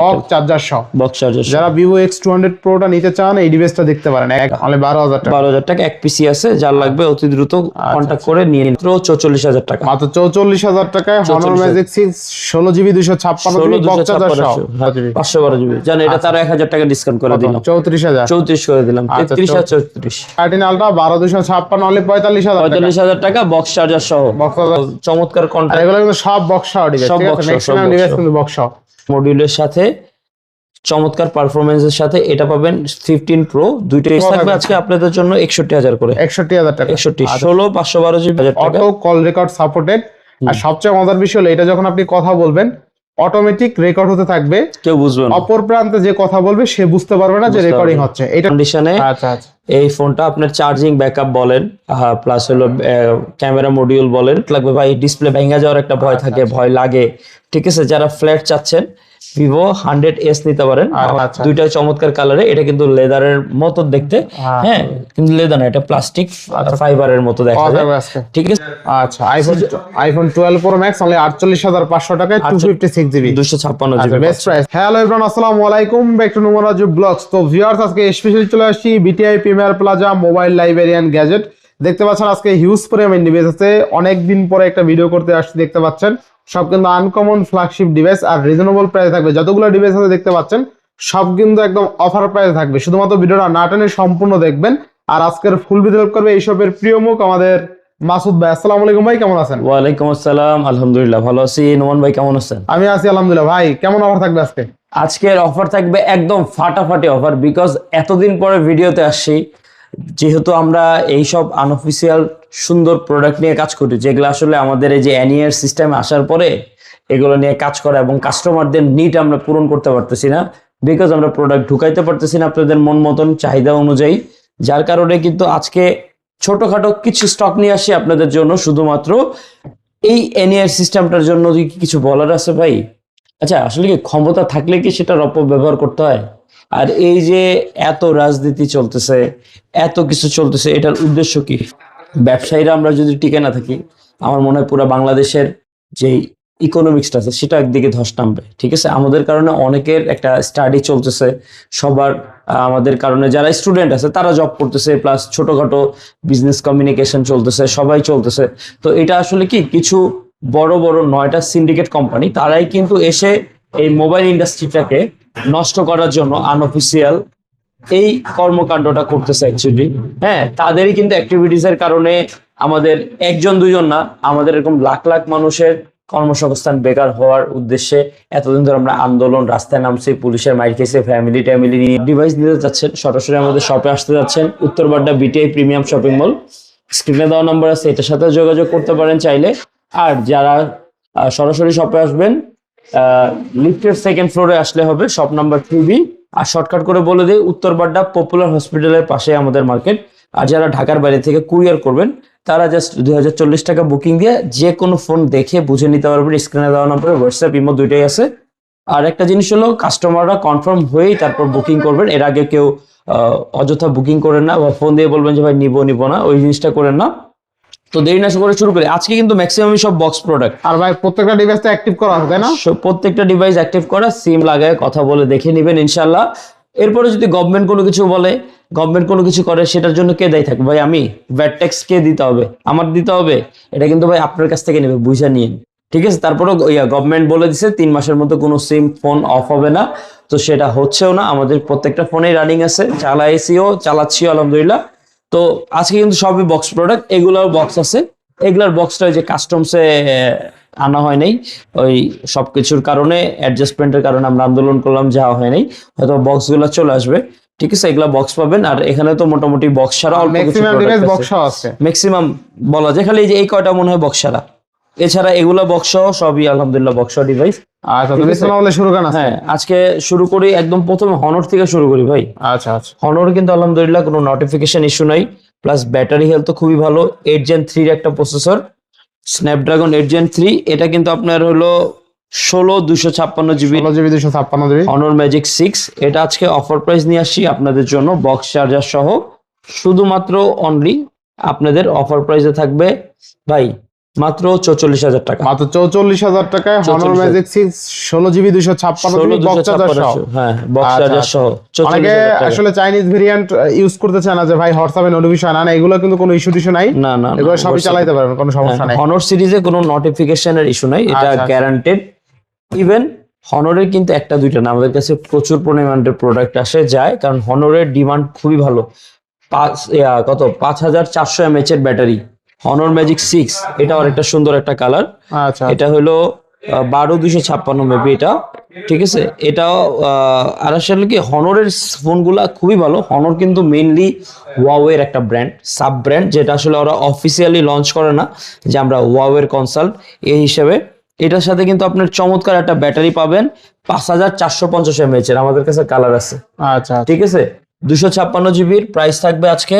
Box charger সহ। Box charger যারা Vivo X two hundred প্রোটা নিতে চান এই ডিভাইসটা দেখতে পারেন। মানে বারো হাজার টাকা। বারো হাজার টাকা এক পিসি আছে যার লাগবে অতি দ্রুত কন্ট্যাক্ট করে নিয়ে নিন। চৌচল্লিশ হাজার টাকা। মাত্র চৌচল্লিশ হাজার টাকায় হনর ম্যাজিক সিক্স ষোলো জিবি দুশো ছাপ্পান্ন বক্স চার্জার সহ। পাঁচশো বারো জিবি জান এটা তার এক হাজার টাকা ডিসকাউন্ট করে দিলাম। চৌত্রিশ হাজার। চৌত্রিশ করে দিলাম। আচ্ছা, তেত্রিশ আর চৌত্রিশ। থার্টিন আলট্রা বারো দুশো ছাপ্পান্ন হলে পঁয়তাল্লিশ হাজার পঁয়তাল্লিশ হাজার টাকা বক্স চার্জার সহ। বক্স চমৎকার কন্ট্যাক্ট এগুলো কিন্তু সব বক্স সহ ডিভাইস সব ডিভাইস কিন্তু বক্স সহ। মডিউলের সাথে চমৎকার পারফরমেন্সের সাথে এটা পাবেন ফিফটিন প্রো দুইটাই থাকবে আজকে আপনাদের জন্য একষট্টি হাজার করে। একষট্টি হাজার টাকা। একষট্টি ষোলো পাঁচশো বারো GB auto call record supported আর সবচেয়ে মজার বিষয় হলো এটা যখন আপনি কথা বলবেন অটোমেটিক রেকর্ড হতে থাকবে। কেউ বুঝবে না। অপর প্রান্তে যে কথা বলবে সে বুঝতে পারবে না যে রেকর্ডিং হচ্ছে। এটা কন্ডিশনে আচ্ছা আচ্ছা। এই ফোনটা আপনার চার্জিং ব্যাকআপ বলেন প্লাস হলো ক্যামেরা মডিউল বলেন। লাগবে ভাই ডিসপ্লে ভেঙে যাওয়ার একটা ভয় থাকে ভয় লাগে। ঠিক আছে যারা ফ্ল্যাট চাচ্ছেন ভিভো হান্ড্রেড এস নিতে পারেন। আচ্ছা। দুইটা চমৎকার কালারে এটা কিন্তু লেদারের মতো দেখতে। হ্যাঁ কিন্তু লেদার না এটা প্লাস্টিক ফাইবারের মতো দেখা যায়। ঠিক আছে? আচ্ছা iPhone iPhone twelve pro max only আটচল্লিশ হাজার পাঁচশো টাকায় টু ফিফটি সিক্স জিবি দুশো ছাপ্পান্ন আচ্ছা GB best price hello everyone আসসালামু আলাইকুম। ব্যাক টু নুমরাজু ব্লগস তো ভিউয়ার্স আজকে স্পেশালি চলে আসছি BTI premier plaza mobile librarian gadget দেখতে পাচ্ছেন আজকে হিউজ পরিমাণ ডিভাইস আছে। অনেকদিন পরে একটা ভিডিও করতে আসছি দেখতে পাচ্ছেন। সব কিন্তু আনকমন ফ্ল্যাগশিপ ডিভাইস আর রিজনেবল প্রাইস থাকবে। যতগুলো ডিভাইস আছে দেখতে পাচ্ছেন সব কিন্তু একদম অফার প্রাইস থাকবে। শুধুমাত্র ভিডিওটা না টেনে সম্পূর্ণ দেখবেন। আর আজকের ফুল ভিডিও করবে এইসবের প্রিয় মুখ আমাদের মাসুদ ভাই। আসসালামু আলাইকুম ভাই কেমন আছেন? ওয়ালাইকুম আসসালাম আলহামদুলিল্লাহ ভালো আছি। নোমান ভাই কেমন আছেন? আমি আছি আলহামদুলিল্লাহ। ভাই কেমন অফার থাকবে আজকে? আজকের অফার থাকবে একদম ফাটাফাটি অফার বিকজ এতদিন পরে ভিডিওতে আসছি। যেহেতু আমরা এইসব আনঅফিসিয়াল সুন্দর প্রোডাক্ট নিয়ে কাজ করি, যেগুলো আসলে আমাদের এই যে অ্যানিয়ার সিস্টেমে আসার পরে এগুলো নিয়ে কাজ করা এবং কাস্টমারদের নিড আমরা পূরণ করতে পারতেছি না বিকজ আমরা প্রোডাক্ট ঢুকাইতে পারতেছি না আপনাদের মন মতন, চাহিদা অনুযায়ী। যার কারণে কিন্তু আজকে ছোটখাটো কিছু স্টক নিয়ে আসি আপনাদের জন্য, শুধুমাত্র এই এনইআর সিস্টেমটার জন্য কি কিছু বলার আছে ভাই? আচ্ছা আসলে কি ক্ষমতা থাকলে কি সেটার অপব্যবহার করতে হয়? আর এই যে এত রাজনীতি চলতেছে, এত কিছু চলতেছে, এটার উদ্দেশ্য কি? ব্যবসায়ীরা আমরা যদি টিকে না থাকি, আমার মনে হয় পুরো বাংলাদেশের যে ইকোনমিক্সটা আছে, সেটা একদিকে ধস নামবে, ঠিক আছে? আমাদের কারণে অনেকের একটা স্টাডি চলতেছে, সবার আমাদের কারণে যারা স্টুডেন্ট আছে, তারা জব করতেছে প্লাস ছোটখাটো বিজনেস কমিউনিকেশন চলতেছে, সবাই চলতেছে। তো এটা আসলে কি, কিছু বড় বড় নয়টা সিন্ডিকেট কোম্পানি তারাই কিন্তু এসে এই মোবাইল ইন্ডাস্ট্রিটাকে নষ্ট করার জন্য আনঅফিসিয়াল এই কর্মকাণ্ডটা করতেছে অ্যাকচুয়ালি হ্যাঁ তাদেরই কিন্তু অ্যাক্টিভিটিস এর কারণে আমাদের একজন, দুজন না, আমাদের এরকম লাখ লাখ মানুষের কর্মসংস্থান বেকার হওয়ার উদ্দেশ্যে এতদিন ধরে আমরা আন্দোলন, রাস্তায় নামছি, পুলিশের মাইর খেয়েছে ফ্যামিলি ট্যামিলি নিয়ে ডিভাইস নিতে যাচ্ছেন, সরাসরি আমাদের শপে আসতে যাচ্ছেন Uttarbadda BTI premium shopping mall স্ক্রিনে দেওয়া নম্বর আছে, এটার সাথে যোগাযোগ করতে পারেন চাইলে। আর যারা সরাসরি শপে আসবেন লিফটের সেকেন্ড ফ্লোরে আসলে হবে শপ নাম্বার থ্রি বি আর শর্টকাট করে বলে দিই, উত্তরবাড্ডা পপুলার হসপিটালের পাশে আমাদের মার্কেট আর যারা ঢাকার বাইরে থেকে কুরিয়ার করবেন, তারা জাস্ট দুই হাজার চল্লিশ টাকা বুকিং দিয়ে যে কোনো ফোন দেখে বুঝে নিতে পারবেন স্ক্রিনে দেওয়া নম্বরে হোয়াটসঅ্যাপ ইমো দুইটাই আছে। আর একটা জিনিস হলো কাস্টমাররা কনফার্ম হয়েই তারপর বুকিং করবেন। এর আগে কেউ অযথা বুকিং করেন না বা ফোন দিয়ে বলবেন যে, ভাই, নিবো নিবো না। ওই জিনিসটা করেন না। তো দেরি না করে শুরু করি। আজকে কিন্তু ম্যাক্সিমামই সব বক্স প্রোডাক্ট আর ভাই প্রত্যেকটা ডিভাইস তো অ্যাক্টিভ করা হবে না? প্রত্যেকটা ডিভাইস অ্যাক্টিভ করা সিম লাগায় কথা বলে দেখে নেবেন ইনশাল্লাহ এরপরে যদি গভর্নমেন্ট কোনো কিছু বলে গভর্নমেন্ট কোনো কিছু করে সেটার জন্য কে দায়ী থাকবে? ভাই আমি। ভ্যাট ট্যাক্স কে দিতে হবে? আমার দিতে হবে? এটা কিন্তু ভাই আপনার কাছ থেকে নেবে বুঝা নিন। ঠিক আছে? তারপরেও গভর্নমেন্ট বলে দিছে তিন মাসের মতো কোনো সিম ফোন অফ হবে না। তো সেটা হচ্ছেও না। আমাদের প্রত্যেকটা ফোনেই রানিং আছে। চালাইছিও চালাচ্ছিও আলহামদুলিল্লাহ। তো আজকে কিন্তু সবই বক্স প্রোডাক্ট এগুলোর বক্স আছে। এগুলার বক্সটা যে কাস্টমসে আনা হয় নাই। ওই সবকিছুর কারণে অ্যাডজাস্টমেন্টের কারণে আমরা আন্দোলন করলাম যাওয়া হয় নাই। হয়তো বক্সগুলো চলে আসবে। ঠিক আছে এগুলা বক্স পাবেন। আর এখানে তো মোটামুটি বক্স ছাড়া অল্প কিছু ম্যাক্সিমাম বক্স আছে। ম্যাক্সিমাম বলা যায়। খালি এই যে এই কয়টা মনে হয় বক্স ছাড়া? এছাড়া এগুলা বক্স সবই আলহামদুলিল্লাহ বক্স ডিভাইস আচ্ছা তো বিসমিল্লাহ শুরু করেন আজকে। হ্যাঁ আজকে শুরু করি একদম প্রথমে হনর থেকে শুরু করি ভাই। আচ্ছা আচ্ছা। হনর কিন্তু আলহামদুলিল্লাহ কোনো নোটিফিকেশন ইস্যু নাই। প্লাস ব্যাটারি হেলথ খুবই ভালো। এইট জেন থ্রির একটা processor Snapdragon eight gen three এটা কিন্তু আপনার হলো ষোলো দুশো ছাপ্পান্ন জিবি জিবি দুশো ছাপ্পান্ন জিবি অনর ম্যাজিক সিক্স এটা আজকে অফার প্রাইস নিয়ে আসছি আপনাদের জন্য বক্স চার্জার সহ। শুধুমাত্র অনলি আপনাদের অফার প্রাইসে থাকবে। ভাই মাত্র চৌচল্লিশ হাজার টাকা। মাত্র চৌচল্লিশ হাজার টাকায় হনর 44,000 ম্যাজিক সিক্স ষোলো জিবি দুশো ছাপ্পান্ন সহ হ্যাঁ বক্স আচ্ছা, আচ্ছা। সহ অনেকে আসলে চাইনিজ ভেরিয়েন্ট ইউজ করতে চায় না যে ভাই হোয়াটসঅ্যাপে নোটিফিকেশন আনে এগুলো কিন্তু কোনো ইস্যু টিস্যু নাই। না না এগুলো সবই চালাইতে পারবেন কোনো সমস্যা নাই। হনর সিরিজে কোনো নোটিফিকেশনের ইস্যু নাই এটা। গ্যারান্টেড ইভেন হনরের কিন্তু একটা দুইটা না আমাদের কাছে প্রচুর পরিমাণের প্রোডাক্ট আসে যায় কারণ হনরের ডিমান্ড খুবই ভালো। পাঁচ কত? পাঁচ হাজার চারশো এমএচ এর ব্যাটারি হনর ম্যাজিক সিক্স এটা একটা সুন্দর একটা কালার আচ্ছা। এটা হলো বারো দুশো ছাপ্পান্ন মেবি এটা। ঠিক আছে? এটাও আর আসলে কি হনরের ফোনগুলা খুবই ভালো। হনর কিন্তু মেইনলি ওয়াওয়ের একটা ব্র্যান্ড সাব ব্র্যান্ড যেটা আসলে ওরা অফিসিয়ালি লঞ্চ করে না যে আমরা ওয়াওয়ের কনসাল্ট এই হিসেবে। এটার সাথে কিন্তু আপনার চমৎকার একটা ব্যাটারি পাবেন পাঁচ হাজার চারশো পঞ্চাশ এমএচ এর। আমাদের কাছে কালার আছে। আচ্ছা। ঠিক আছে? দুশো ছাপ্পান্ন জিবির প্রাইস থাকবে আজকে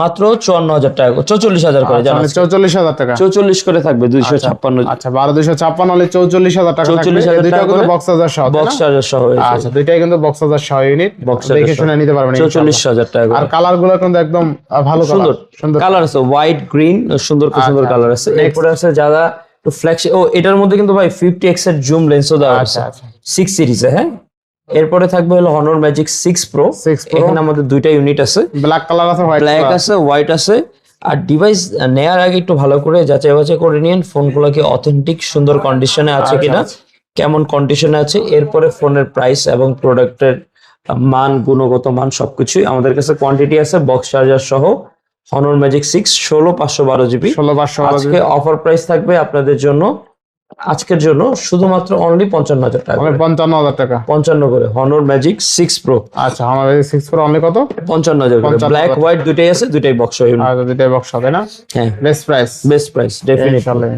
মাত্র চুয়ান্ন হাজার টাকা চৌচল্লিশ হাজার করে জানা চৌচল্লিশ হাজার টাকা। চৌচল্লিশ করে থাকবে দুইশো ছাপ্পান্ন আচ্ছা বারো দুশো ছাপ্পান্ন হলে চৌচল্লিশ হাজার টাকা 44,000 দুইটা কিন্তু বক্স চার্জার সহ বক্স? চার্জার সহ আচ্ছা দুইটাই কিন্তু বক্স হাজার সহ ইউনিট বক্স দেখে শুনে নিতে পারবেন চৌচল্লিশ হাজার টাকা আর কালারগুলো কিন্তু একদম ভালো সুন্দর। কালার সুন্দর। কালার আছে হোয়াইট গ্রিন সুন্দর সুন্দর আচ্ছা, কালার আছে। এরপরে আছে যারা একটু ফ্ল্যাগশিপ ও এটার মধ্যে কিন্তু ভাই ফিফটি এক্সের জুম লেন্সও দেওয়া আছে। আচ্ছা। আচ্ছা সিক্স সিরিজে হ্যাঁ? এরপরে থাকবে হলো Honor magic six pro 6 Pro। এখানে আমাদের দুইটা ইউনিট আছে। ব্ল্যাক কালার আছে হোয়াইট ব্ল্যাক আছে হোয়াইট আছে। আর ডিভাইস নেয়ার আগে একটু ভালো করে যাচাই বাছাই করে নিন ফোনগুলো কি অথেন্টিক সুন্দর কন্ডিশনে আছে আচ্ছা, কিনা আচ্ছা। কেমন কন্ডিশনে আছে। এরপরে ফোনের প্রাইস এবং প্রোডাক্টের মান গুণগত মান সবকিছুই আমাদের কাছে কোয়ান্টিটি আছে বক্স চার্জার সহ হনর ম্যাজিক সিক্স ষোলো পাঁচশো বারো জিবি ষোলো পাঁচশো আজকে অফার প্রাইস থাকবে আপনাদের জন্য আজকের জন্য শুধুমাত্র অনলি পঞ্চান্ন হাজার টাকা। পঞ্চান্ন হাজার টাকা। পঞ্চান্ন করে। হনর ম্যাজিক সিক্স প্রো আচ্ছা আমাদের সিক্স প্রো অনলি কত? পঞ্চান্ন হাজার করে। 55,000 ব্ল্যাক হোয়াইট দুটাই আছে দুটাই বক্স আচ্ছা দুইটাই বক্স হবে না? হ্যাঁ। Best price best price definitely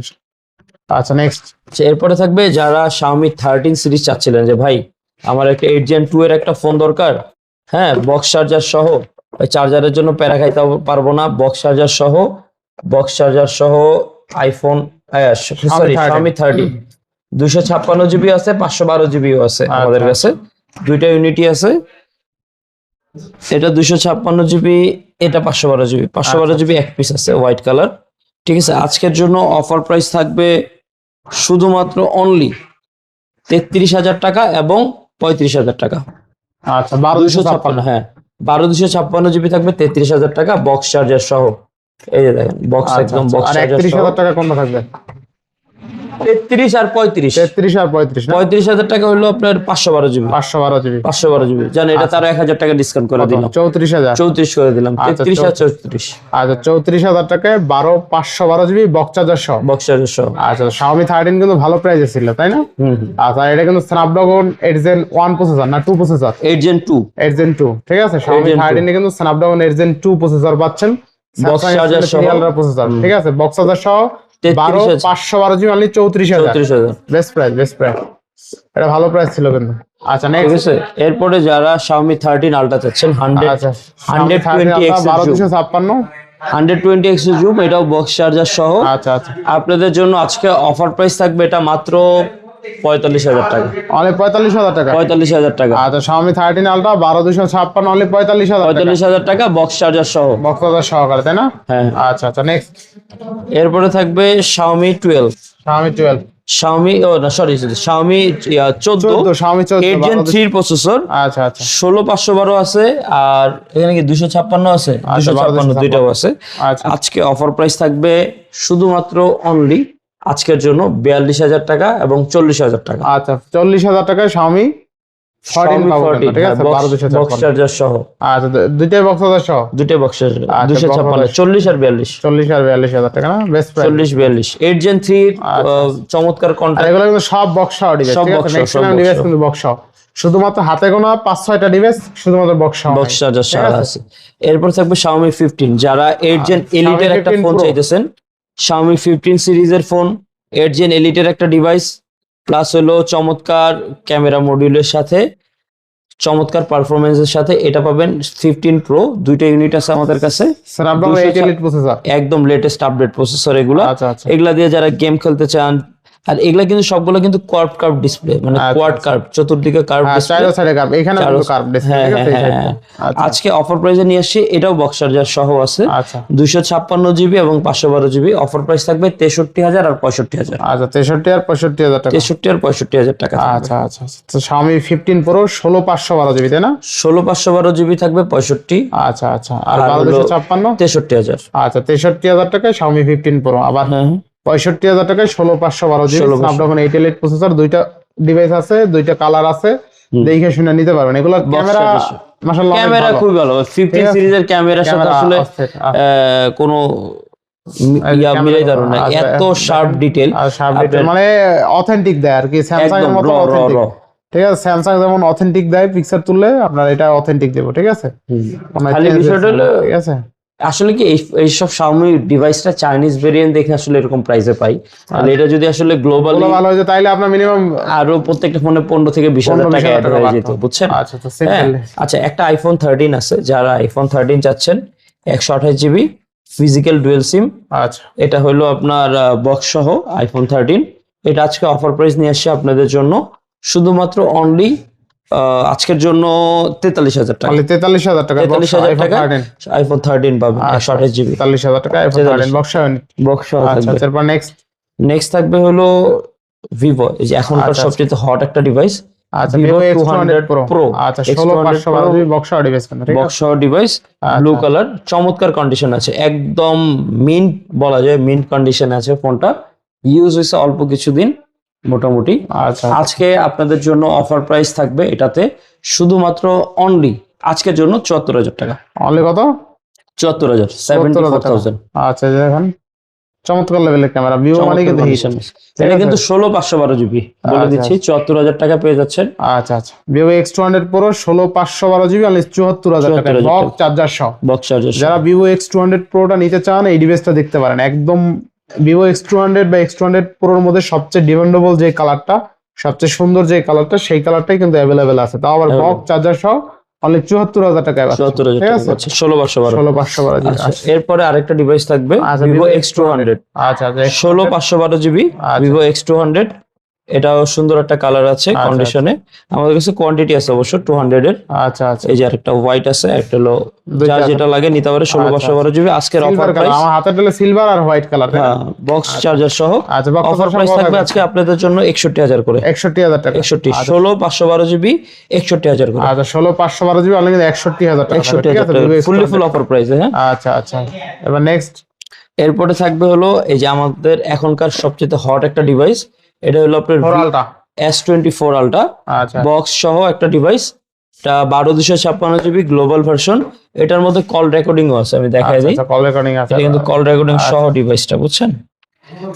আচ্ছা নেক্সট আচ্ছা, এরপরে থাকবে যারা শাওমি থার্টিন সিরিজ চাচ্ছিলেন যে ভাই আমার একটা এইট জেন টু এর একটা ফোন দরকার। হ্যাঁ বক্স চার্জার সহ চার্জারের জন্য প্যারা খাইতে পারব না। বক্স চার্জার সহ বক্স চার্জার সহ আইফোন সরি 13 Xiaomi থার্টি দুশো ছাপ্পান্ন জিবি আছে পাঁচশো বারো জিবিও আছে আমাদের আচ্ছা। কাছে। দুইটা ইউনিটই আছে। এটা দুশো ছাপ্পান্ন জিবি এটা পাঁচশো বারো জিবি। পাঁচশো বারো আচ্ছা, জিবি এক পিস আছে হোয়াইট কালার ঠিক আছে আজকের জন্য অফার প্রাইস থাকবে শুধুমাত্র অনলি তেত্রিশ হাজার টাকা এবং পঁয়ত্রিশ হাজার টাকা। আচ্ছা বারো দুশো ছাপ্পান্ন। হ্যাঁ। বারো দুশো ছাপ্পান্ন জিবি থাকবে তেত্রিশ হাজার টাকা বক্স চার্জার সহ। এই যে দেখেন বক্স একদম বক্স আচ্ছা, আর টাকা কোনটা থাকবে? তেত্রিশ আর পঁয়ত্রিশ। তেত্রিশ আর পঁয়ত্রিশ না? পঁয়ত্রিশ হাজার টাকা হলো আপনার পাঁচশো বারো জিবি। পাঁচশো বারো জিবি। পাঁচশো বারো জিবি। জান এটা তার এক হাজার টাকা ডিসকাউন্ট করে দিলাম। চৌত্রিশ হাজার। চৌত্রিশ করে দিলাম। আচ্ছা, তেত্রিশ আর চৌত্রিশ। আচ্ছা চৌত্রিশ হাজার টাকায় বারো পাঁচশো বারো জিবি বক্স চার্জার সহ। বক্স চার্জার সহ। আচ্ছা শাওমি থার্টিন কিন্তু ভালো প্রাইসে ছিল তাই না? আচ্ছা এটা কিন্তু Snapdragon eight gen one processor না two processor eight gen two eight gen two ঠিক আছে? Gen 2 কিন্তু Snapdragon eight gen two processor পাচ্ছেন। ঠিক আছে? বক্স সহ 33 বারো হাজার। পাঁচশো বারো জিবি অনলি চৌত্রিশ হাজার। Best price best price. এটা ভালো প্রাইস ছিল কিন্তু। আচ্ছা নেক্সট এরপরে যারা Xiaomi থার্টিন আলট্রা চাচ্ছেন আচ্ছা হান্ড্রেড টোয়েন্টি এক্স জুম এটাও বক্স চার্জার সহ। আচ্ছা আচ্ছা। আপনাদের জন্য আজকে অফার প্রাইস থাকবে এটা মাত্র পঁয়তাল্লিশ হাজার টাকা। অনলি পঁয়তাল্লিশ হাজার টাকা। পঁয়তাল্লিশ হাজার টাকা। আচ্ছা থার্টিন আলট্রা বারো দুশো ছাপ্পান্ন অনলি পঁয়তাল্লিশ হাজার পঁয়তাল্লিশ হাজার টাকা বক্স চার্জার সহ। বক্স চার্জার সহকারে তাই না? হ্যাঁ। আচ্ছা আচ্ছা নেক্সট এরপরে থাকবে টুয়েলভ টুয়েলভ ও না সরি Xiaomi চোদ্দ। চোদ্দ Xiaomi eight gen three processor আচ্ছা আচ্ছা। ষোলো পাঁচশো বারো আছে আর এখানে কি দুশো ছাপ্পান্ন আছে? দুশো ছাপ্পান্ন। দুইটাও আছে। আচ্ছা। আজকে অফার প্রাইস থাকবে শুধুমাত্র অনলি আজকের জন্য বিয়াল্লিশ হাজার টাকা এবং চল্লিশ হাজার টাকা। আচ্ছা চল্লিশ হাজার টাকায় চার্জার সহ। আচ্ছা দুইটাই বক্স হাজার সহ? দুটো বক্স চার্জার আচ্ছা, থ্রি চমৎকার সব বক্স শুধুমাত্র হাতে গোনা পাঁচ ছয়টা ডিভাইস শুধুমাত্র বক্স বক্স আছে? এরপর থাকবে Xiaomi ফিফটিন যারা এইট জেন এলিটের একটা ফোন চাইতেছেন Xiaomi ফিফটিন সিরিজের ফোন এইট জেন এলিটের একটা ডিভাইস প্লাস হলো চমৎকার ক্যামেরা মডিউলের সাথে চমৎকার পারফরমেন্সের সাথে এটা পাবেন ফিফটিন প্রো দুইটা ইউনিট আছে আমাদের কাছে। স্যার 200 এইট এলিট প্রসেসর একদম লেটেস্ট আপডেট প্রসেসর এগুলো। আচ্ছা আচ্ছা। এগুলা দিয়ে যারা গেম খেলতে চান আর এগুলা কিন্তু সবগুলো কিন্তু কোয়াড কার্ভ ডিসপ্লে মানে আচ্ছা, কোয়াড কার্ভ চতুর্দিকে কার্ভ হ্যাঁ ডিসপ্লে চারো সাইডে কার্ভ এখানে কিন্তু কার্ভ ডিসপ্লে হ্যাঁ হ্যাঁ হ্যাঁ। আচ্ছা। আজকে অফার প্রাইসে নিয়ে আসছি এটাও বক্স চার্জার সহ আছে। আচ্ছা। দুইশো ছাপ্পান্ন জিবি এবং পাঁচশো বারো জিবি অফার প্রাইস থাকবে তেষট্টি হাজার আর পঁয়ষট্টি হাজার। আচ্ছা তেষট্টি আর পঁয়ষট্টি হাজার টাকা। তেষট্টি আর পঁয়ষট্টি হাজার টাকা আচ্ছা আচ্ছা আচ্ছা। তো প্রো ষোলো পাঁচশো বারো জিবি তাই না? ষোলো পাঁচশো বারো জিবি থাকবে পঁয়ষট্টি। আচ্ছা আচ্ছা। আর আর বারো হলো- দুশো ছাপ্পান্ন? তেষট্টি হাজার। আচ্ছা তেষট্টি হাজার টাকায় স্বামী ফিফটিন প্রো আবার? হ্যাঁ। পঁয়ষট্টি হাজার টাকায় ষোলো পাঁচশো বারো GB. Snapdragon eight L eight processor দুইটা ডিভাইস আছে দুইটা কালার আছে দেখে শুনে নিতে পারবেন। এগুলো ক্যামেরা। মাসাল্লাহ ক্যামেরা খুবই ভালো। ফিফটিন। সিরিজের ক্যামেরার সাথে আসলে কোনো আচ্ছা, এত শার্প ডিটেল মানে অথেন্টিক দেয় আর কি। স্যামসাং এর মতো অথেন্টিক ঠিক আছে? স্যামসাং যেমন অথেন্টিক দেয় পিকচার তুললে আপনার এটা অথেন্টিক দেবো। ঠিক আছে? খালি বিষয়টা হলো ঠিক আছে? আসলে কি এই এইসব Xiaomi ডিভাইসটা চাইনিজ ভেরিয়েন্ট দেখে আসলে এরকম প্রাইসে পাই। তাহলে এটা যদি আসলে গ্লোবালি ভালো হয়েছে তাইলে আপনার মিনিমাম আরও প্রত্যেকটা ফোনে পনেরো থেকে বিশ হাজার টাকা অ্যাড হয়ে যেত বুঝছেন? আচ্ছা তো হ্যাঁ। আচ্ছা একটা আইফোন থার্টিন আছে যারা আইফোন থার্টিন চাচ্ছেন একশো আঠাশ জিবি ফিজিক্যাল ডুয়েল সিম আচ্ছা। এটা হলো আপনার বক্স সহ আইফোন থার্টিন এটা আজকে অফার প্রাইস নিয়ে আসছে আপনাদের জন্য। শুধুমাত্র অনলি আজকের জন্য তেতাল্লিশ হাজার টাকা। তেতাল্লিশ হাজার টাকা তেতাল্লিশ হাজার টাকা? আইফোন থার্টিন পাবেন আঠাশ জিবি তেতাল্লিশ হাজার টাকা আইফোন থার্টিন বক্স বক্স আচ্ছা তারপর নেক্সট নেক্সট থাকবে হলো ভিভো এই যে এখনকার আচ্ছা, সবচেয়ে হট একটা ডিভাইস আচ্ছা Vivo X two 200 hundred pro আচ্ছা ষোলো পাঁচশো বারো Pro, জিবি বক্স ডিভাইস ঠিক বক্স ডিভাইস আচ্ছা। ব্লু কালার চমৎকার কন্ডিশন আছে। একদম মিন্ট বলা যায় মিন্ট কন্ডিশন আছে ফোনটা ইউজ হয়েছে অল্প কিছুদিন। মোটামুটি। আচ্ছা। আজকে আপনাদের জন্য অফার প্রাইস থাকবে এটাতে শুধুমাত্র অনলি আজকের জন্য চুয়াত্তর হাজার টাকা। অনলি কত? চুয়াত্তর হাজার সেভেন্টি ফোর 74,000 টাকা। থাউজেন্ড আচ্ছা দেখেন চমৎকার লেভেলের ক্যামেরা মানে কিন্তু এটা কিন্তু ষোলো পাঁচশো বারো জিবি বলে আচ্ছা, দিচ্ছি চুয়াত্তর হাজার টাকা পেয়ে যাচ্ছেন। আচ্ছা আচ্ছা। Vivo X two hundred pro ষোলো পাঁচশো বারো জিবি অনলি চুয়াত্তর হাজার টাকা। 74,000 চার্জার সহ। বক্স চার্জার যারা ভিভো এক্স টু হান্ড্রেড প্রোটা নিতে চান এই ডিভাইসটা দেখতে পারেন। একদম ভিভো এক্স টু হান্ড্রেড বা এক্স টু হান্ড্রেড প্রোর মধ্যে সবচেয়ে ডিমান্ডেবল যে কালারটা সবচেয়ে সুন্দর যে কালারটা সেই কালারটাই কিন্তু অ্যাভেলেবেল আছে। তাও আবার বক চার্জার সহ অনলি চুয়াত্তর হাজার টাকায় চুয়াত্তর হাজার ষোলো পাঁচশো বারো। ষোলো পাঁচশো বারো জিবি। আচ্ছা এরপরে আরেকটা ডিভাইস থাকবে আচ্ছা, ভিভো এক্স টু হান্ড্রেড আচ্ছা আচ্ছা ষোলো পাঁচশো বারো জিবি আচ্ছা। ভিভো এক্স টু হান্ড্রেড এটাও সুন্দর একটা কালার আছে আচ্ছা, কন্ডিশনে আমাদের কাছে কোয়ান্টিটি আছে অবশ্য টু হান্ড্রেড এর। আচ্ছা আচ্ছা। এই যে আরেকটা হোয়াইট আছে একটা হলো যার যেটা লাগে নিতে পারে ষোলো আচ্ছা, পাঁচশো বারো জিবি আজকের অফার প্রাইস আমার দিলে সিলভার আর হোয়াইট কালার হ্যাঁ বক্স চার্জার সহ আচ্ছা অফার প্রাইস থাকবে আজকে আপনাদের জন্য একষট্টি হাজার করে। একষট্টি হাজার টাকা। একষট্টি ষোলো পাঁচশো বারো জিবি একষট্টি হাজার করে। আচ্ছা ষোলো পাঁচশো বারো জিবি অনলি একষট্টি হাজার টাকা। একষট্টি হাজার ফুললি ফুল অফার প্রাইস হ্যাঁ? আচ্ছা আচ্ছা। এবার নেক্সট এরপরে থাকবে হলো এই যে আমাদের এখনকার সবচেয়ে হট একটা ডিভাইস এটা হলো আপনার এস টোয়েন্টি ফোর আলটা আচ্ছা। বক্স সহ একটা ডিভাইস এটা বারো দুশো ছাপ্পান্ন জিবি গ্লোবাল ভার্সন এটার মধ্যে কল রেকর্ডিংও আছে আমি দেখাই দিই। আচ্ছা কল রেকর্ডিং আছে। কিন্তু কল রেকর্ডিং সহ ডিভাইসটা বুঝছেন?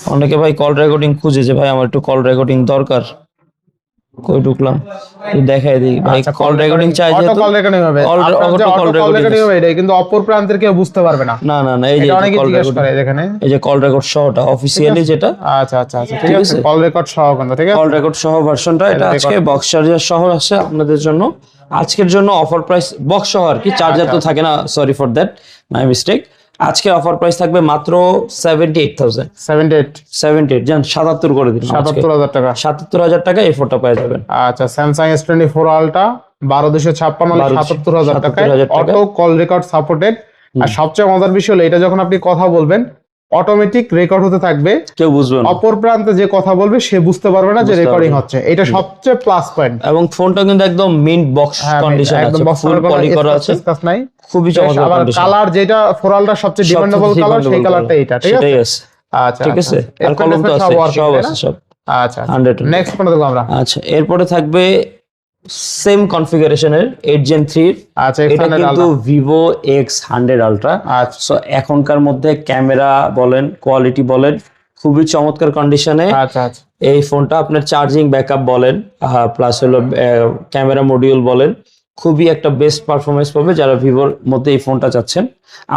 অনেকে ভাই কল রেকর্ডিং খুঁজে যে ভাই আমার একটু কল রেকর্ডিং দরকার। কই ঢুকলাম? একটু দেখাই দিই। ভাই আচ্ছা, কল রেকর্ডিং চাই অটো কল রেকর্ডিং হবে। যে অটো কল রেকর্ডিং হবে এটা কিন্তু অপর প্রান্তের কেউ বুঝতে পারবে না। না না না এই যে কল রেকর্ডিং করে এখানে এই যে কল রেকর্ড সহটা অফিসিয়ালি যেটা। আচ্ছা আচ্ছা আচ্ছা ঠিক আছে? কল রেকর্ড সহ কিন্তু ঠিক আছে? কল রেকর্ড সহ ভার্সনটা এটা আজকে বক্স চার্জার সহ আছে আপনাদের জন্য। আজকের জন্য অফার প্রাইস বক্স সহ আর কি চার্জার আচ্ছা। তো থাকে না sorry for that my mistake আজকে অফার প্রাইস থাকবে মাত্র seventy eight thousand seventy eight seventy eight জান সাতাত্তর করে দিন সাতাত্তর হাজার টাকা। সাতাত্তর হাজার টাকা এই ফোনটা পেয়ে যাবেন। আচ্ছা স্যামসাং এস টোয়েন্টি ফোর আলটা বারো দুশো ছাপ্পান্ন সাতাত্তর হাজার 77,000 টাকা। অটো কল রেকর্ড সাপোর্টেড আর সবচেয়ে মজার বিষয় হলো এটা যখন আপনি কথা বলবেন অটোমেটিক রেকর্ড হতে থাকবে। কেউ বুঝবে না। অপর প্রান্তে যে কথা বলবে সে বুঝতে পারবে না যে রেকর্ডিং হচ্ছে। এটা সবচেয়ে প্লাস পয়েন্ট এবং ফোনটা কিন্তু একদম মিন্ট বক্স কন্ডিশন আছে। ফুল পলি করা আছে। নাই। খুবই চমৎকার আবার কালার যেটা ফোরালটা সবচেয়ে ডিমান্ডেবল কালার সেই কালারটা এটা ঠিক আছে? আচ্ছা ঠিক আছে। আর আচ্ছা। কলম তো আছে সব আছে সব। আচ্ছা হান্ড্রেড নেক্সট কোনটা দেখব আমরা। আচ্ছা এরপরে থাকবে সেম কনফিগারেশনের এইট জেন থ্রি আচ্ছা এটা কিন্তু ভিভো এক্স হান্ড্রেড আলট্রা আচ্ছা। সো এখনকার মধ্যে ক্যামেরা বলেন কোয়ালিটি বলেন খুবই চমৎকার কন্ডিশনে আচ্ছা আচ্ছা। এই ফোনটা আপনার চার্জিং ব্যাকআপ বলেন প্লাস হলো ক্যামেরা মডিউল বলেন খুবই একটা বেস্ট পারফরমেন্স পাবে যারা ভিভোর মধ্যে এই ফোনটা চাচ্ছেন।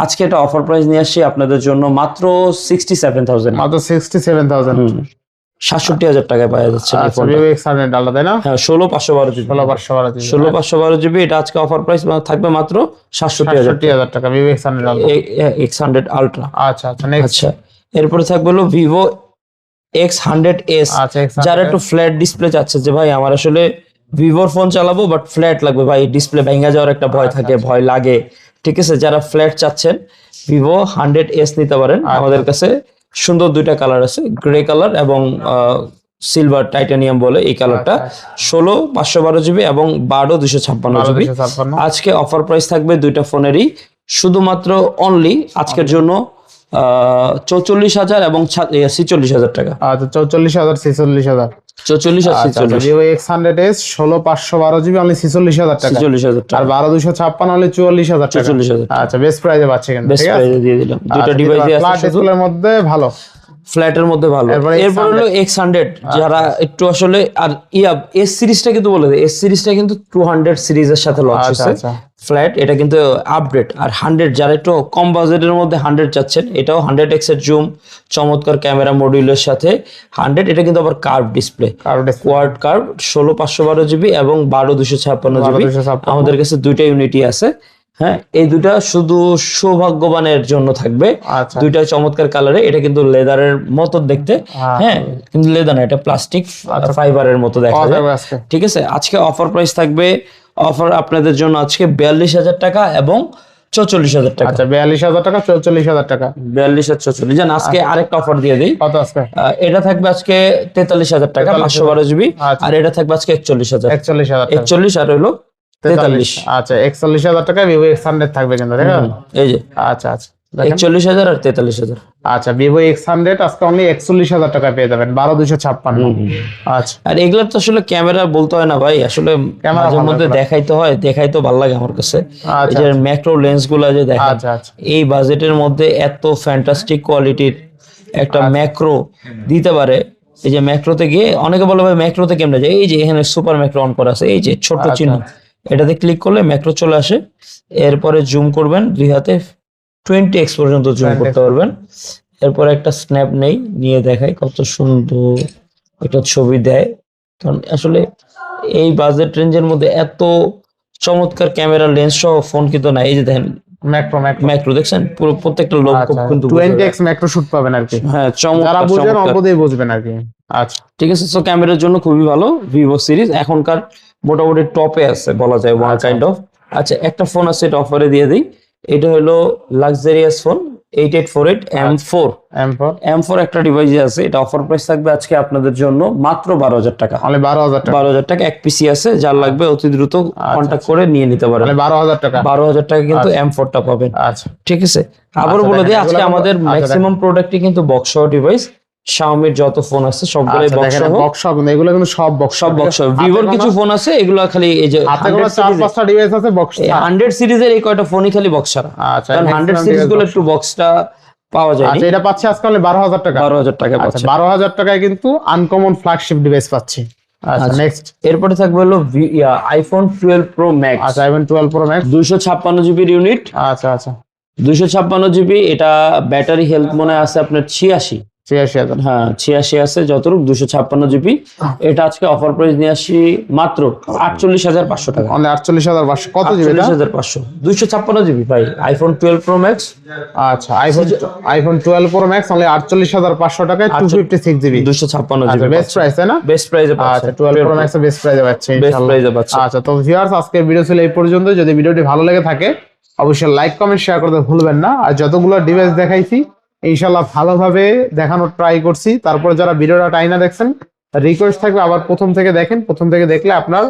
আজকে এটা অফার প্রাইস নিয়ে আসছি আপনাদের জন্য মাত্র সিক্সটি সেভেন থাউজেন্ড মাত্র সিক্সটি সেভেন থাউজেন্ড সাতষট্টি হাজার টাকায় পাওয়া যাচ্ছে আচ্ছা তাই না? হ্যাঁ ষোলো পাঁচশো বারো জিবি। ষোলো পাঁচশো বারো জিবি ষোলো পাঁচশো বারো জিবি এটা আজকে অফার প্রাইস থাকবে মাত্র সাতষট্টি হাজার টাকা। Vivo X hundred X hundred ultra আচ্ছা আচ্ছা আচ্ছা এরপরে থাকবে হলো ভিভো এক্স হান্ড্রেড এস আচ্ছা যারা একটু ফ্ল্যাট ডিসপ্লে চাচ্ছে যে ভাই আমার আসলে ভিভোর ফোন চালাবো বাট ফ্ল্যাট লাগবে। ভাই ডিসপ্লে ভেঙে যাওয়ার একটা ভয় আচ্ছা, থাকে ভয় লাগে। ঠিক আছে যারা ফ্ল্যাট চাচ্ছেন ভিভো হান্ড্রেড এস নিতে পারেন আচ্ছা। আমাদের কাছে। সুন্দর দুইটা কালার আছে গ্রে কালার এবং সিলভার টাইটানিয়াম বলে এই কালারটা আচ্ছা, ষোলো পাঁচশো বারো জিবি এবং বারো দুশো ছাপ্পান্ন জিবি আজকে অফার প্রাইস থাকবে দুইটা ফোনেরই শুধুমাত্র অনলি আজকের জন্য চৌচল্লিশ হাজার এবং ছিচল্লিশ হাজার টাকা। আচ্ছা চৌচল্লিশ হাজার ছেচল্লিশ হাজার। চৌচল্লিশ আর ছিচল্লিশ। ভিভো এক্স হান্ড্রেড এস ষোলো পাঁচশো বারো জিবি আমি ছেচল্লিশ হাজার টাকা। ছিচল্লিশ হাজার আর বারো দুশো ছাপ্পান্ন হলে চুয়াল্লিশ হাজার টাকা। চল্লিশ হাজার আচ্ছা বেস্ট প্রাইজে পাচ্ছে কিন্তু বেস্ট ঠিক দিয়ে দিলাম। দুইটা ফ্ল্যাট ডিসপ্লের মধ্যে ভালো। ফ্ল্যাটের মধ্যে ভালো। এরপর হলো এক্স হান্ড্রেড যারা একটু আসলে আর ইয়া এস সিরিজটা কিন্তু বলে দেয় এস সিরিজটা কিন্তু টু হান্ড্রেড সিরিজের সাথে লঞ্চ আচ্ছা হয়েছে। আচ্ছা। ফ্ল্যাট এটা কিন্তু আপডেট আর হান্ড্রেড যারা একটু কম বাজেটের মধ্যে হান্ড্রেড চাচ্ছেন এটাও হান্ড্রেড এক্সের জুম চমৎকার ক্যামেরা মডিউলের সাথে। হান্ড্রেড এটা কিন্তু আবার কার্ভ ডিসপ্লে কোয়াড কার্ভ ষোলো পাঁচশো বারো জিবি এবং বারো দুশো ছাপ্পান্ন জিবি আমাদের কাছে দুইটা ইউনিটি আছে। হ্যাঁ এই দুটা শুধু সৌভাগ্যবানের জন্য থাকবে। আচ্ছা। দুইটা চমৎকার কালারে এটা কিন্তু লেদারের মতো দেখতে। হ্যাঁ। হ্যাঁ কিন্তু লেদার না এটা প্লাস্টিক ফাইবারের মতো দেখা যায়। ঠিক আছে? আজকে অফার প্রাইস থাকবে অফার আপনাদের জন্য আজকে বিয়াল্লিশ হাজার টাকা এবং চৌচল্লিশ হাজার টাকা। আচ্ছা বিয়াল্লিশ হাজার টাকা চৌচল্লিশ হাজার টাকা। বিয়াল্লিশ আর চৌচল্লিশ। জান আজকে আরেকটা অফার দিয়ে দিই। কত আজকে? আহ, এটা থাকবে আজকে তেতাল্লিশ হাজার টাকা 43,000 পাঁচশো বারো জিবি আচ্ছা। আর এটা থাকবে আজকে একচল্লিশ হাজার। একচল্লিশ হাজার একচল্লিশ আর হলো তেতাল্লিশ। আচ্ছা একচল্লিশ হাজার টাকা ভিভো এক্স হান্ড্রেড থাকবে কিন্তু এই যে। আচ্ছা আচ্ছা। একচল্লিশ হাজার আর তেতাল্লিশ হাজার। আচ্ছা ভিভো এক্স হান্ড্রেড আজকে অনলি একচল্লিশ হাজার টাকা পেয়ে যাবেন বারো দুশো ছাপ্পান্ন। আচ্ছা। আর এগুলোর তো আসলে ক্যামেরা বলতে হয় না ভাই আসলে মধ্যে দেখাইতে হয় দেখাইতে ভালো লাগে আমার কাছে। এই আচ্ছা। যে ম্যাক্রো লেন্সগুলা যে আচ্ছা আচ্ছা। এই বাজেটের মধ্যে এত ফ্যান্টাস্টিক কোয়ালিটির একটা আচ্ছা। ম্যাক্রো দিতে পারে। এই যে ম্যাক্রোতে গিয়ে অনেকে বলে ভাই ম্যাক্রোতে কেমনে যায়? এই যে এখানে সুপার ম্যাক্রো অন করা আছে এই যে ছোট আচ্ছা। চিহ্ন। এটাতে ক্লিক করলে ম্যাক্রো চলে আসে। এরপরে জুম করবেন দুই হাতে টোয়েন্টি এক্স পর্যন্ত জুম করতে পারবেন। এরপরে একটা স্ন্যাপ নেই নিয়ে দেখাই কত সুন্দর একটা ছবি দেয়। কারণ আসলে এই বাজেট রেঞ্জের মধ্যে এত চমৎকার ক্যামেরা লেন্স সহ ফোন কিন্তু না এই যে দেখেন ম্যাক্রো ম্যাক্রো ম্যাক্রো দেখছেন? পুরো প্রত্যেকটা আচ্ছা কিন্তু ম্যাক্রো শুট পাবেন আর কি। হ্যাঁ যারা বুঝেন। বুঝবেন আর কি। আচ্ছা। ঠিক আছে সো ক্যামেরার জন্য খুবই ভালো ভিভো সিরিজ এখনকার মোটামুটি টপে আছে বলা যায় ওয়ান আচ্ছা। কাইন্ড অফ আচ্ছা একটা ফোন আছে এটা অফারে দিয়ে দিই। এটা হলো luxurious phone eight eight four eight M four M four M four একটা ডিভাইস আছে এটা অফার প্রাইস থাকবে আজকে আপনাদের জন্য মাত্র বারো হাজার টাকা। অনলি বারো হাজার বারো হাজার টাকা এক পিসি আছে যার লাগবে অতি দ্রুত কন্ট্যাক্ট করে নিয়ে নিতে পারেন। অনলি বারো হাজার টাকা। বারো হাজার টাকা কিন্তু এম ফোরটা পাবেন। আচ্ছা। ঠিক আছে? আবার আচ্ছা, বলে দিই আজকে আমাদের আচ্ছা, ম্যাক্সিমাম প্রোডাক্টই কিন্তু বক্স ডিভাইস শাওমির যত ফোন আছে সবগুলোই আচ্ছা বক্স দেখেন বক্স সব এগুলো কিন্তু সব বক্স সব বক্স ভিভোর কিছু ফোন আছে এগুলো খালি এই যে হাতে কোনো চার পাঁচটা ডিভাইস আছে বক্স হান্ড্রেড সিরিজের এই কয়টা ফোনই খালি বক্স ছাড়া। আচ্ছা কারণ হান্ড্রেড maximum সিরিজগুলো একটু বক্সটা পাওয়া যায় আচ্ছা এটা পাচ্ছি আজকাল অনলি বারো হাজার টাকা। বারো হাজার টাকা আচ্ছা পাচ্ছে বারো হাজার টাকায় কিন্তু আনকমন ফ্ল্যাগশিপ ডিভাইস পাচ্ছি। আচ্ছা আচ্ছা। নেক্সট এরপরে থাকবে হলো আইফোন টুয়েলভ প্রো ম্যাক্স আচ্ছা আইফোন টুয়েলভ প্রো ম্যাক্স দুইশো ছাপ্পান্ন জিবির ইউনিট আচ্ছা আচ্ছা। দুইশো ছাপ্পান্ন জিবি এটা ব্যাটারি হেলথ মনে আছে আপনার ছিয়াশি। ছিয়াশি হাজার। হ্যাঁ ছিয়াশি আছে যতটুকু দুশো ছাপ্পান্ন জিবি। এটা আজকে অফার প্রাইস নিয়ে আসি মাত্র আটচল্লিশ হাজার পাঁচশো টাকা। অনলি আটচল্লিশ হাজার পাঁচশো। কত জিবি আটচল্লিশ হাজার পাঁচশো। দুইশো ছাপ্পান্ন জিবি ভাই আইফোন টুয়েলভ প্রো ম্যাক্স আচ্ছা iPhone iPhone twelve pro max আটচল্লিশ হাজার পাঁচশো টাকায় টু ফিফটি সিক্স জিবি। দুশো ছাপ্পান্ন জিবি বেস্ট প্রাইস তাই না? বেস্ট প্রাইসে আচ্ছা টুয়েলভ প্রো ম্যাক্স বেস্ট প্রাইসে পাচ্ছে বেস্ট ইনশাআল্লাহ। প্রাইসে পাচ্ছে। আচ্ছা তো ভিউয়ার্স আজকের ভিডিও ছিল এই পর্যন্ত। যদি ভিডিওটি ভালো লেগে থাকে অবশ্যই লাইক কমেন্ট শেয়ার করতে ভুলবেন না। আর যতগুলো ডিভাইস দেখাইছি ইনশাল্লাহ ভালোভাবে দেখানোর ট্রাই করছি। তারপরে যারা ভিডিওটা টাইনা দেখছেন রিকোয়েস্ট থাকবে আবার প্রথম থেকে দেখেন। প্রথম থেকে দেখলে আপনার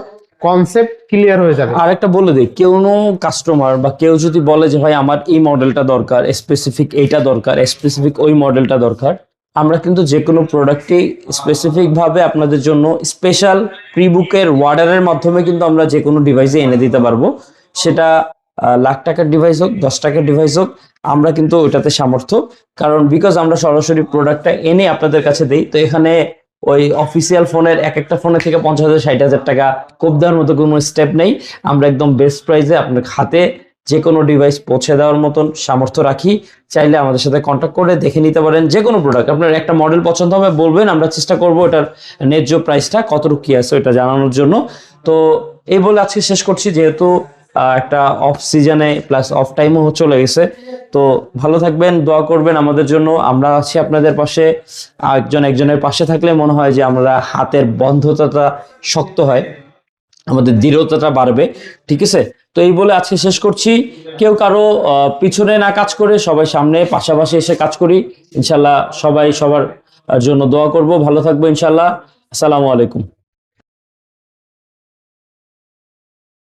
কনসেপ্ট ক্লিয়ার হয়ে যাবে। আর একটা বলে দিই, কেউ কাস্টমার বা কেউ যদি বলে যে, ভাই, আমার এই মডেলটা দরকার স্পেসিফিক এইটা দরকার স্পেসিফিক ওই মডেলটা দরকার। আমরা কিন্তু যে কোনো প্রোডাক্টই স্পেসিফিক ভাবে আপনাদের জন্য স্পেশাল প্রি বুকের ওয়ার্ডারের মাধ্যমে কিন্তু আমরা যে কোনো ডিভাইসে এনে দিতে পারব। সেটা লাখ টাকার ডিভাইস হোক, দশ টাকার ডিভাইস হোক, আমরা কিন্তু ওটাতে সামর্থ্য। কারণ বিকজ আমরা সরাসরি প্রোডাক্টটা এনে আপনাদের কাছে দিই, তো এখানে ওই অফিসিয়াল ফোনের এক একটা ফোনের থেকে পঞ্চাশ হাজার, ষাট হাজার টাকা কোপ দেওয়ার মতো কোনো স্টেপ নেই। আমরা একদম বেস্ট প্রাইসে আপনার হাতে যে কোনো ডিভাইস পৌঁছে দেওয়ার মতন সামর্থ্য রাখি। চাইলে আমাদের সাথে কন্ট্যাক্ট করে দেখে নিতে পারেন যে কোনো প্রোডাক্ট আপনার একটা মডেল পছন্দ হবে, বলবেন, আমরা চেষ্টা করব এটার ন্যায্য প্রাইসটা কতটুকু কী আছে ওটা জানানোর জন্য। তো এই বলে আজকে শেষ করছি, যেহেতু একটা অফ সিজনে প্লাস অফ টাইমও চলে গেছে। তো ভালো থাকবেন, দোয়া করবেন আমাদের জন্য। আমরা আছি আপনাদের পাশে। একজন একজনের পাশে থাকলে মনে হয় যে আমরা হাতের বন্ধতাটা শক্ত হয়। আমাদের দৃঢ়তাটা বাড়বে। ঠিক আছে? তো এই বলে আজকে শেষ করছি। কেউ কারও পিছনে না কাজ করে সবাই সামনে, পাশাপাশি এসে কাজ করি। ইনশাল্লাহ সবাই সবার জন্য দোয়া করব। ভালো থাকব ইনশাল্লাহ। আসসালামু আলাইকুম।